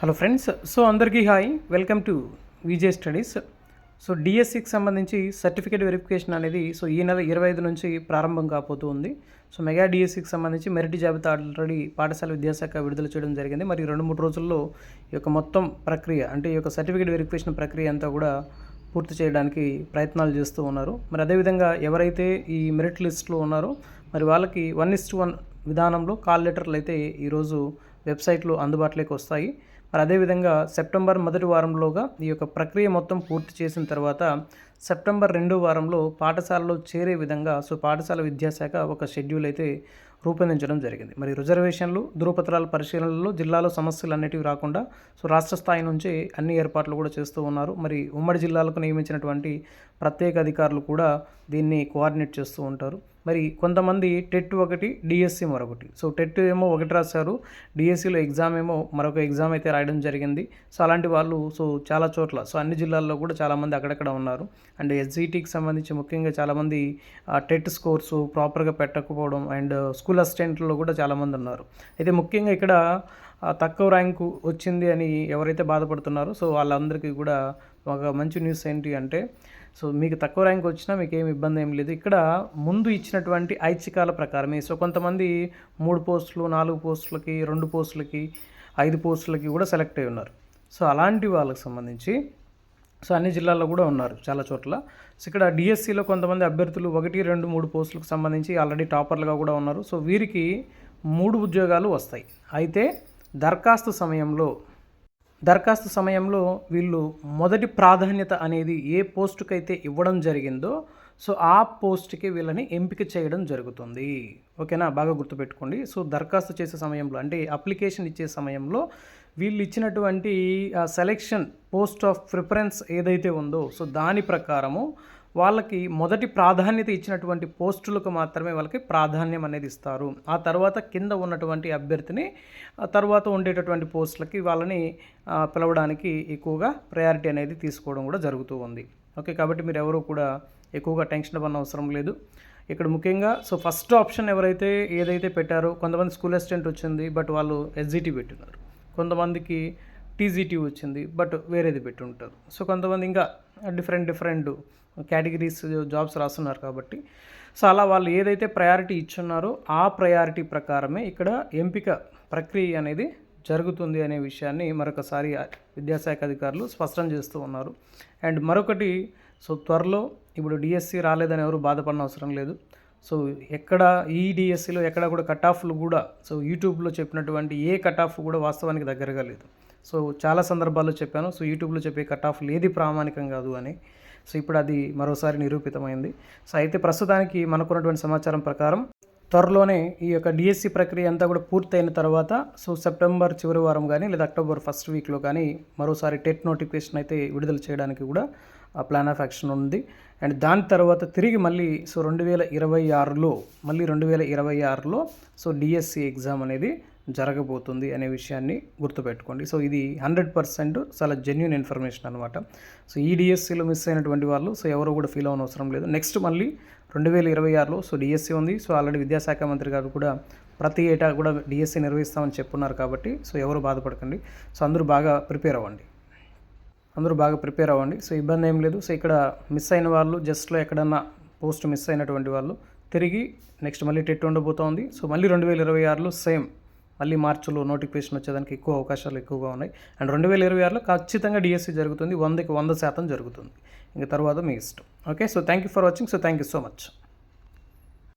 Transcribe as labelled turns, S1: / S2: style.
S1: Hello friends so అందరికీ hi. Welcome to VJ studies. So డిఎస్సికి సంబంధించి సర్టిఫికేట్ వెరిఫికేషన్ అనేది సో ఈ నెల ఇరవై ఐదు నుంచి ప్రారంభం కాబోతూ ఉంది సో మెగా డిఎస్సికి సంబంధించి మెరిట్ జాబితా ఆల్రెడీ పాఠశాల విద్యాశాఖ విడుదల చేయడం జరిగింది. మరి రెండు మూడు రోజుల్లో ఈ యొక్క మొత్తం ప్రక్రియ అంటే ఈ యొక్క సర్టిఫికేట్ వెరిఫికేషన్ ప్రక్రియ అంతా కూడా పూర్తి చేయడానికి ప్రయత్నాలు చేస్తూ ఉన్నారు. మరి అదేవిధంగా ఎవరైతే ఈ మెరిట్ లిస్ట్లో ఉన్నారో మరి వాళ్ళకి వన్ ఇస్ వన్ విధానంలో కాల్ లెటర్లు అయితే ఈరోజు వెబ్సైట్లో అందుబాటులోకి వస్తాయి. మరి అదేవిధంగా సెప్టెంబర్ మొదటి వారంలోగా ఈ యొక్క ప్రక్రియ మొత్తం పూర్తి చేసిన తర్వాత సెప్టెంబర్ రెండో వారంలో పాఠశాలలో చేరే విధంగా సో పాఠశాల విద్యాశాఖ ఒక షెడ్యూల్ అయితే రూపొందించడం జరిగింది. మరి రిజర్వేషన్లు ధృవపత్రాల పరిశీలనలో జిల్లాలో సమస్యలు అన్నిటివి రాకుండా సో రాష్ట్ర స్థాయి నుంచి అన్ని ఏర్పాట్లు కూడా చేస్తూ ఉన్నారు. మరి ఉమ్మడి జిల్లాలకు నియమించినటువంటి ప్రత్యేక అధికారులు కూడా దీన్ని కోఆర్డినేట్ చేస్తూ ఉంటారు. మరి కొంతమంది టెట్ ఒకటి డిఎస్సి మరొకటి. సో టెట్ ఏమో ఒకటి రాశారు డిఎస్సిలో ఎగ్జామ్ ఏమో మరొక ఎగ్జామ్ అయితే రాయడం జరిగింది. సో అలాంటి వాళ్ళు సో చాలా చోట్ల సో అన్ని జిల్లాల్లో కూడా చాలామంది అక్కడక్కడ ఉన్నారు. అండ్ ఎస్జిటికి సంబంధించి ముఖ్యంగా చాలామంది టెట్ స్కోర్స్ ప్రాపర్గా పెట్టకపోవడం అండ్ స్కూల్ అసిస్టెంట్లో కూడా చాలామంది ఉన్నారు. అయితే ముఖ్యంగా ఇక్కడ తక్కువ ర్యాంకు వచ్చింది అని ఎవరైతే బాధపడుతున్నారో సో వాళ్ళందరికీ కూడా ఒక మంచి న్యూస్ ఏంటి అంటే సో మీకు తక్కువ ర్యాంక్ వచ్చినా మీకు ఏమి ఇబ్బంది ఏం లేదు. ఇక్కడ ముందు ఇచ్చినటువంటి ఐచ్ఛికాల ప్రకారమే సో కొంతమంది మూడు పోస్టులు నాలుగు పోస్టులకి రెండు పోస్టులకి ఐదు పోస్టులకి కూడా సెలెక్ట్ అయి ఉన్నారు. సో అలాంటి వాళ్ళకి సంబంధించి సో అన్ని జిల్లాల్లో కూడా ఉన్నారు చాలా చోట్ల. సో ఇక్కడ డిఎస్సిలో కొంతమంది అభ్యర్థులు ఒకటి రెండు మూడు పోస్టులకు సంబంధించి ఆల్రెడీ టాపర్లుగా కూడా ఉన్నారు. సో వీరికి మూడు ఉద్యోగాలు వస్తాయి. అయితే దరఖాస్తు సమయంలో దరఖాస్తు సమయంలో వీళ్ళు మొదటి ప్రాధాన్యత అనేది ఏ పోస్టుకైతే ఇవ్వడం జరిగిందో సో ఆ పోస్ట్కి వీళ్ళని ఎంపిక చేయడం జరుగుతుంది. ఓకేనా? బాగా గుర్తుపెట్టుకోండి. సో దరఖాస్తు చేసే సమయంలో అంటే అప్లికేషన్ ఇచ్చే సమయంలో వీళ్ళు ఇచ్చినటువంటి సెలెక్షన్ పోస్ట్ ఆఫ్ ప్రిఫరెన్స్ ఏదైతే ఉందో సో దాని ప్రకారము వాళ్ళకి మొదటి ప్రాధాన్యత ఇచ్చినటువంటి పోస్టులకు మాత్రమే వాళ్ళకి ప్రాధాన్యం అనేది ఇస్తారు. ఆ తర్వాత కింద ఉన్నటువంటి అభ్యర్థిని ఆ తర్వాత ఉండేటటువంటి పోస్టులకి వాళ్ళని పిలవడానికి ఎక్కువగా ప్రయారిటీ అనేది తీసుకోవడం కూడా జరుగుతూ ఉంది. ఓకే కాబట్టి మీరు ఎవరు కూడా ఎక్కువగా టెన్షన్ అవ్వన అవసరం లేదు. ఇక్కడ ముఖ్యంగా సో ఫస్ట్ ఆప్షన్ ఎవరైతే ఏదైతే పెట్టారో కొంతమంది స్కూల్ అసిస్టెంట్ వచ్చింది బట్ వాళ్ళు ఎస్జిటి పెట్టినారు. కొంతమందికి టీజీటీ వచ్చింది బట్ వేరేది పెట్టి ఉంటారు సో కొంతమంది ఇంకా డిఫరెంట్ డిఫరెంట్ కేటగిరీస్ జాబ్స్ రాస్తున్నారు కాబట్టి. సో అలా వాళ్ళు ఏదైతే ప్రయారిటీ ఇచ్చున్నారో ఆ ప్రయారిటీ ప్రకారమే ఇక్కడ ఎంపిక ప్రక్రియ అనేది జరుగుతుంది అనే విషయాన్ని మరొకసారి విద్యాశాఖ అధికారులు స్పష్టం చేస్తూ ఉన్నారు. అండ్ మరొకటి సో త్వరలో ఇప్పుడు డిఎస్సి రాలేదని ఎవరు బాధపడిన అవసరం లేదు. సో ఎక్కడ ఈ డిఎస్సిలో ఎక్కడ కూడా కట్ ఆఫ్లు కూడా సో యూట్యూబ్లో చెప్పినటువంటి ఏ కట్ ఆఫ్ కూడా వాస్తవానికి దగ్గరగా లేదు. సో చాలా సందర్భాల్లో చెప్పాను సో యూట్యూబ్లో చెప్పే కట్ ఆఫ్లు ఏది ప్రామాణికం కాదు అని. సో ఇప్పుడు అది మరోసారి నిరూపితమైంది. సో అయితే ప్రస్తుతానికి మనకున్నటువంటి సమాచారం ప్రకారం త్వరలోనే ఈ యొక్క డిఎస్సి ప్రక్రియ అంతా కూడా పూర్తయిన తర్వాత సో సెప్టెంబర్ చివరి వారం కానీ లేదా అక్టోబర్ ఫస్ట్ వీక్లో కానీ మరోసారి టెట్ నోటిఫికేషన్ అయితే విడుదల చేయడానికి కూడా ఆ ప్లాన్ ఆఫ్ యాక్షన్ ఉంది. అండ్ దాని తర్వాత తిరిగి మళ్ళీ సో రెండు వేల ఇరవై ఆరులో మళ్ళీ రెండు వేల ఇరవై ఆరులో సో డిఎస్సి ఎగ్జామ్ అనేది జరగబోతుంది అనే విషయాన్ని గుర్తుపెట్టుకోండి. సో ఇది హండ్రెడ్ పర్సెంట్ చాలా జెన్యున్ ఇన్ఫర్మేషన్ అనమాట సో ఈ డిఎస్సిలో మిస్ అయినటువంటి వాళ్ళు సో ఎవరు కూడా ఫీల్ అవ్వనవసరం అవసరం లేదు. నెక్స్ట్ మళ్ళీ రెండు వేల ఇరవై ఆరులో సో డిఎస్సి ఉంది. సో ఆల్రెడీ విద్యాశాఖ మంత్రి గారు కూడా ప్రతి ఏటా కూడా డిఎస్సి నిర్వహిస్తామని చెప్పున్నారు కాబట్టి సో ఎవరు బాధపడకండి. సో అందరూ బాగా ప్రిపేర్ అవ్వండి. అందరూ బాగా ప్రిపేర్ అవ్వండి. సో ఇబ్బంది ఏం లేదు. సో ఇక్కడ మిస్ అయిన వాళ్ళు జస్ట్లో ఎక్కడన్నా పోస్ట్ మిస్ అయినటువంటి వాళ్ళు తిరిగి నెక్స్ట్ మళ్ళీ టెట్ ఉండబోతోంది. సో మళ్ళీ రెండు వేల ఇరవై ఆరులో సేమ్ మళ్ళీ మార్చిలో నోటిఫికేషన్ వచ్చేదానికి ఎక్కువ అవకాశాలు ఎక్కువగా ఉన్నాయి. అండ్ రెండు వేల ఇరవై ఆరులో ఖచ్చితంగా డిఎస్సి జరుగుతుంది. వందకి వంద శాతం జరుగుతుంది. ఇంకా తర్వాత మీ ఇష్టం. Okay? So thank you for watching so thank you so much